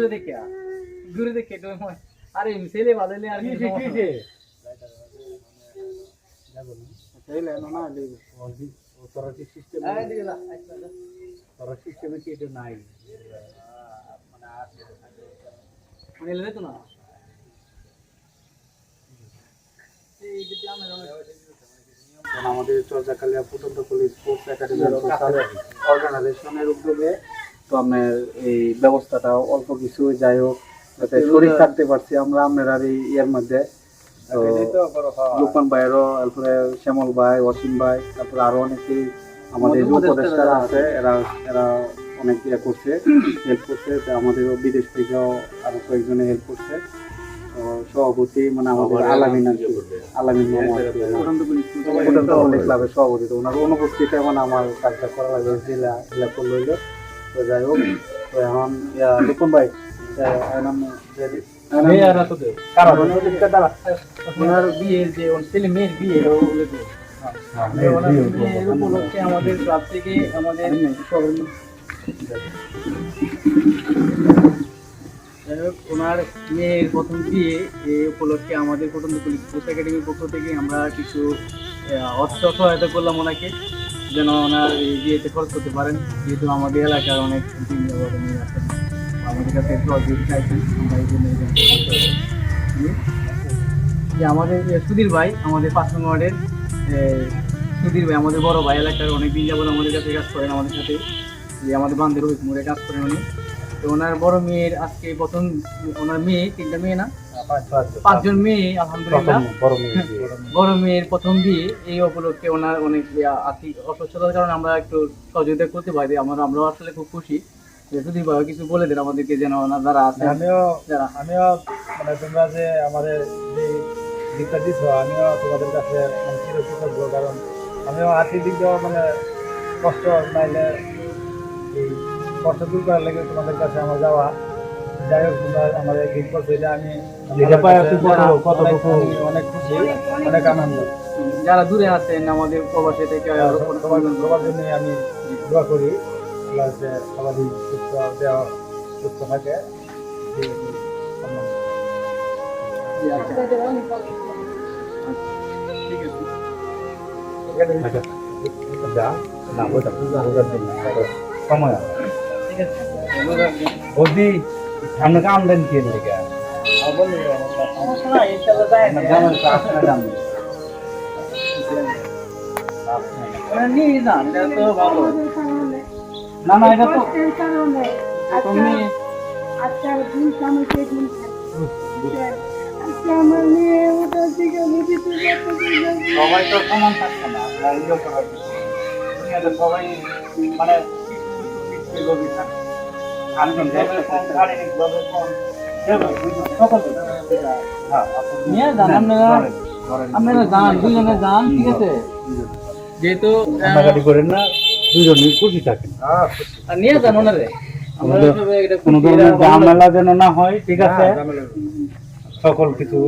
দূরে দেখে। দূরে দেখে তো আরে ছেলে ভালো আর কিছু আমাদের চর্যাকালিয়া ফুটন্ত পুলিশ স্পোর্টস একাডেমি অর্গানাইজেশনের উদ্যোগে তো আপনার এই ব্যবস্থাটা অল্প কিছু যাই হোক যাতে শরীর থাকতে পারছি আমরা আপনার এই ইয়ের মধ্যে। লোকমান ভাইয়েরও তারপরে শ্যামল ভাই অসীম ভাই তারপরে আরও অনেকেই আমাদের যে উপদেষ্টারা আছে। এরা এরা অনেক ইয়ে করছে হেল্প করছে। তো আমাদেরও বিদেশ থেকেও আরও কয়েকজনে হেল্প করছে। সভাপতি মানে আমাদের আলামিন আলামিন ফুটন্ত পুলিশ ক্লাবের সভাপতি। তো ওনার অনুপস্থিতিতে মানে আমার কাজটা করা লাগবে জেলা জেলা করল তো যাই হোক তো এখন ইয়া, ভাই আমাদের ক্লাব থেকে আমাদের যাই হোক, ওনার মেয়ের প্রথম বিয়ে এই উপলক্ষে আমাদের ফুটন্ত পুলিশ একাডেমির পক্ষ থেকে আমরা কিছু অর্থ সহায়তা করলাম ওনাকে। যেন ওনার এই বিয়েতে খরচ করতে পারেন। যেহেতু আমাদের এলাকার অনেক আমাদের কাছে একটু সহযোগিতা চাইছেন। আমরা এই জন্য? যে আমাদের সুধীর ভাই, আমাদের পাঁচ নম্বর ওয়ার্ডের সুধীর ভাই, আমাদের বড় ভাই এলাকার অনেক দিন যাবত আমাদের কাছে কাজ করেন আমাদের সাথে। যে আমাদের রোহিত মোড়ে কাজ করেন উনি। তো ওনার বড় মেয়ের আজকে প্রথম, ওনার মেয়ে তিনটা মেয়ে না? পাঁচজন মেয়ে আলহামদুলিল্লাহ। বড় মেয়ে। দিয়ে। মেয়ের প্রথম বিয়ে এই উপলক্ষে ওনার অনেক আর্থিক অসচ্ছতার কারণে আমরা একটু সহযোগিতা করতে পারি। আমরা আমরাও আসলে খুব খুশি। যে সুধীর কিছু বলে দেন আমাদেরকে যেন ওনার যারা আছে। আমিও যারা আমিও মানে তোমরা যে আমাদের যে দিকটা দিছ আমিও তোমাদের কাছে মানে চিরকৃতজ্ঞ কারণ আমিও আর্থিক দিক দিয়েও মানে কষ্ট নাইলে এই কষ্ট দূর করার লেগে তোমাদের কাছে আমার যাওয়া। যাই হোক তোমরা আমাদের গিফট করছ এটা আমি অনেক- কতটুকু- অনেক খুশি অনেক আনন্দ। যারা দূরে আছেন আমাদের প্রবাসী থেকে সবার সবার জন্য আমি দোয়া করি আল্লাহ যে সবারই সুস্থ দেওয়া সুস্থ থাকে। ওটা সময় ঠিক আছে। আপনাকে আমদানি কে লেগে? না না, এটা তো তুমি সবাই তো সমান থাকছে না সবাই মানে আপনারা ধরেন, ধরেন। আপনারা যান দুজনে যান ঠিক আছে যেহেতু কান্নাকাটি করেন না দুজনই খুশি থাকেন আর নিয়ে যান ওনারে কোনো ধরনের ঝামেলা যেন না হয় ঠিক আছে সকল কিছু।